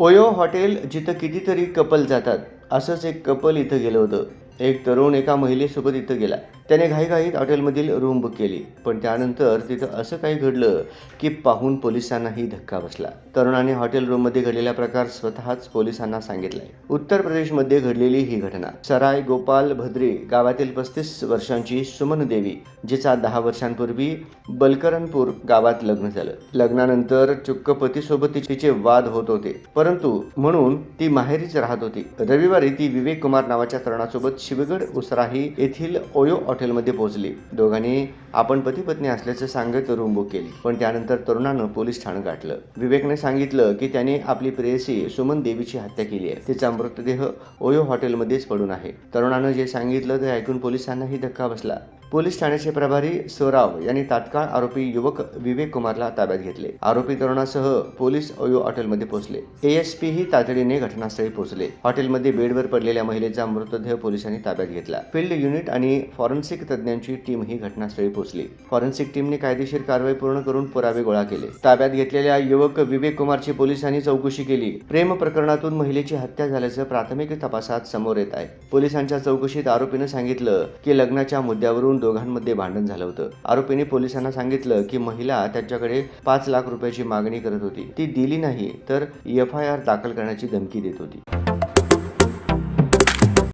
OYO hotel जिथं कितीतरी couple जातात असंच एक कपल इथं गेलं होतं. एक तरुण एका महिलेसोबत इथं गेला. त्याने घाईघाईत हॉटेलमधील रूम बुक केली. पण त्यानंतर तिथं असं काही घडलं की पाहून पोलिसांनाही धक्का बसला. तरुणाने हॉटेल रूममध्ये घडलेला प्रकार स्वतःच पोलिसांना सांगितलाय. उत्तर प्रदेशमध्ये घडलेली ही घटना. सराय गोपाल भद्रे गावातील पस्तीस वर्षांची सुमन देवी जिचा दहा वर्षांपूर्वी बलकरणपूर गावात लग्न झालं. लग्नानंतर चुक्क पतीसोबत तिचे वाद होत होते. परंतु म्हणून ती माहेरीच राहत होती. रविवारी ती विवेक कुमार नावाच्या तरुणासोबत शिवगड उसराही येथील ओयो हॉटेलमध्ये पोहोचली. दोघांनी आपण पती पत्नी असल्याचं सांगत रूम बुक केली. पण त्यानंतर तरुणानं पोलीस ठाणं गाठलं. विवेकने सांगितलं की त्याने आपली प्रेयसी सुमन देवीची हत्या केली आहे. तिचा मृतदेह ओयो हॉटेलमध्येच पडून आहे. तरुणानं जे सांगितलं ते ऐकून पोलिसांनाही धक्का बसला. पोलीस ठाण्याचे प्रभारी सोराव यांनी तात्काळ आरोपी युवक विवेक कुमारला ताब्यात घेतले. आरोपी तरुणासह पोलीस ओयो हॉटेलमध्ये पोहोचले. एएसपी ही तातडीने घटनास्थळी पोहोचले. हॉटेलमध्ये बेडवर पडलेल्या महिलेचा मृतदेह पोलिसांनी ताब्यात घेतला. फील्ड युनिट आणि फॉरेन्सिक तज्ज्ञांची टीम ही घटनास्थळी पोहोचली. फॉरेन्सिक टीमने कायदेशीर कारवाई पूर्ण करून पुरावे गोळा केले. ताब्यात घेतलेल्या युवक विवेक कुमारची पोलिसांनी चौकशी केली. प्रेम प्रकरणातून महिलेची हत्या झाल्याचं प्राथमिक तपासात समोर येत आहे. पोलिसांच्या चौकशीत आरोपीनं सांगितलं की लग्नाच्या मुद्द्यावरून दोघांमध्ये भांडण झालं होतं. आरोपीने पोलिसांना सांगितलं की महिला त्याच्याकडे पाच लाख रुपयाची मागणी करत होती. ती दिली नाही तर एफ आय आर दाखल करण्याची धमकी देत होती.